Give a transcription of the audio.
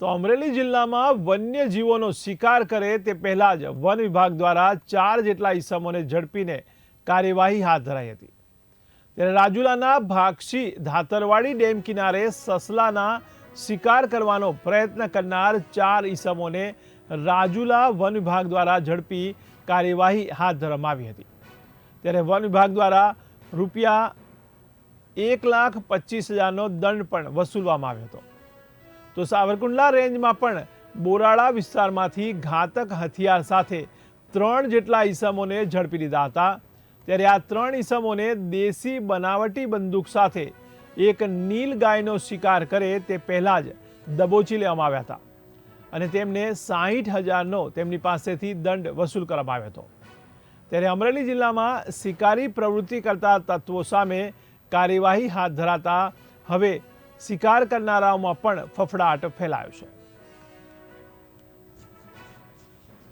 તો અમરેલી જિલ્લામાં વન્ય જીવોનો શિકાર કરે તે પહેલા જ વન વિભાગ દ્વારા ચાર જેટલા ઈસમોને ઝડપીને કાર્યવાહી હાથ ધરાઈ હતી. ત્યારે રાજુલાના ભાક્ષી ધાતરવાડી ડેમ કિનારે સસલાના શિકાર કરવાનો પ્રયત્ન કરનાર ચાર ઈસમોને રાજુલા વન વિભાગ દ્વારા ઝડપી કાર્યવાહી હાથ ધરવામાં આવી હતી. ત્યારે વન વિભાગ દ્વારા રૂપિયા એક લાખ પચીસ હજારનો દંડ પણ વસૂલવામાં આવ્યો હતો. તો સાવરકુંડલા રેન્જમાં પણ બોરાળા વિસ્તારમાંથી ઘાતક હથિયાર સાથે ત્રણ જેટલા ઈસમોને ઝડપી લીધા હતા. ત્યારે આ ત્રણ ઈસમોને દેશી બનાવટી બંદૂક સાથે એક નીલ ગાયનો શિકાર કરે તે પહેલાં જ દબોચી લેવામાં આવ્યા હતા. અને તેમને સાહીઠ હજારનો તેમની પાસેથી દંડ વસૂલ કરવામાં આવ્યો હતો. ત્યારે અમરેલી જિલ્લામાં શિકારી પ્રવૃત્તિ કરતા તત્વો સામે કાર્યવાહી હાથ ધરાતા હવે શિકાર કરનારાઓમાં પણ ફફડાટ ફેલાયો છે.